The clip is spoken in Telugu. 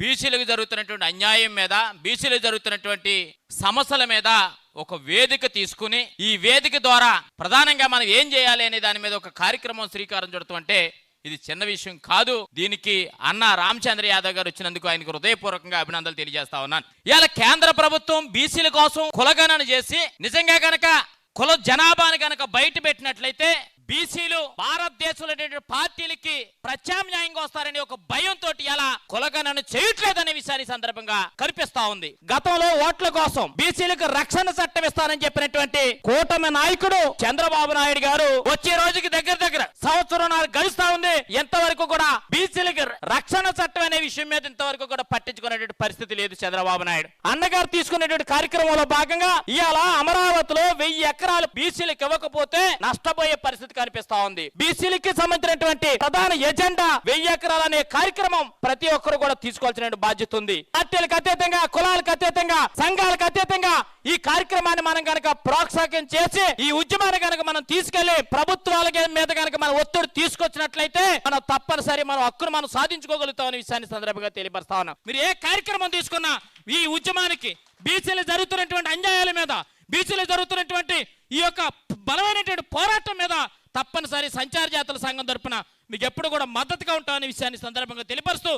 బీసీలకు జరుగుతున్నటువంటి అన్యాయం మీద బీసీలకు జరుగుతున్నటువంటి సమస్యల మీద ఒక వేదిక తీసుకుని ఈ వేదిక ద్వారా ప్రధానంగా మనం ఏం చేయాలి అనే దాని మీద ఒక కార్యక్రమం శ్రీకారం చుడతాం ఇది చిన్న విషయం కాదు. దీనికి అన్న రామచంద్ర యాదవ్ గారు వచ్చినందుకు ఆయనకు హృదయపూర్వకంగా అభినందనలు తెలియజేస్తా ఉన్నాను. ఇవాళ కేంద్ర ప్రభుత్వం బీసీల కోసం కులగణన చేసి నిజంగా గనక కుల జనాభాని గనక బయట పెట్టినట్లయితే బీసీలు భారతదేశంలో పార్టీలకి ప్రత్యామ్నాయంగా వస్తారని ఒక భయంతో ఎలా కులగణను చేయట్లేదనే విషయాన్ని సందర్భంగా కనిపిస్తా ఉంది. గతంలో ఓట్ల కోసం బీసీలకు రక్షణ చట్టం ఇస్తారని చెప్పినటువంటి కూటమి నాయకుడు చంద్రబాబు నాయుడు గారు వచ్చే రోజుకి దగ్గర దగ్గర సంవత్సరం గడుస్తా ఉంది. ఎంతవరకు కూడా బీసీలకు రక్షణ చట్టం అనే విషయం మీద ఇంతవరకు కూడా పట్టించుకునేటువంటి పరిస్థితి లేదు చంద్రబాబు నాయుడు. అన్నగారు తీసుకునేటువంటి కార్యక్రమంలో భాగంగా ఇవాళ అమరావతిలో వెయ్యి ఎకరాలు బీసీలకు ఇవ్వకపోతే నష్టపోయే పరిస్థితి కనిపిస్తా ఉంది. బీసీలకి సంబంధించినటువంటి ప్రధాన ఎజెండా వెయ్యి ఎకరాలు అనే కార్యక్రమం ప్రతి ఒక్కరు కూడా తీసుకోవాల్సిన బాధ్యత ఉంది. పార్టీలకు అతీతంగా కులాలకు అతీతంగా సంఘాలకు అతీతంగా ఈ కార్యక్రమాన్ని మనం కనుక ప్రోత్సాహం చేసి ఈ ఉద్యమాన్ని కనుక మనం తీసుకెళ్ళి ప్రభుత్వాల మీద కనుక మనం ఒత్తిడి తీసుకొచ్చినట్లయితే మనం తప్పనిసరి మనం హక్కును మనం సాధించుకోగలుగుతాం అనే విషయాన్ని సందర్భంగా తెలియపరుస్తా ఉన్నాం. మీరు ఏ కార్యక్రమం తీసుకున్నా ఈ ఉద్యమానికి బీసీలు జరుగుతున్నటువంటి అన్యాయాల మీద బీచ్లో జరుగుతున్నటువంటి ఈ యొక్క బలమైనటువంటి పోరాటం మీద తప్పనిసరి సంచార జాతుల సంఘం తరపున మీకు ఎప్పుడు కూడా మద్దతుగా ఉంటామనే విషయాన్ని సందర్భంగా తెలియపరుస్తూ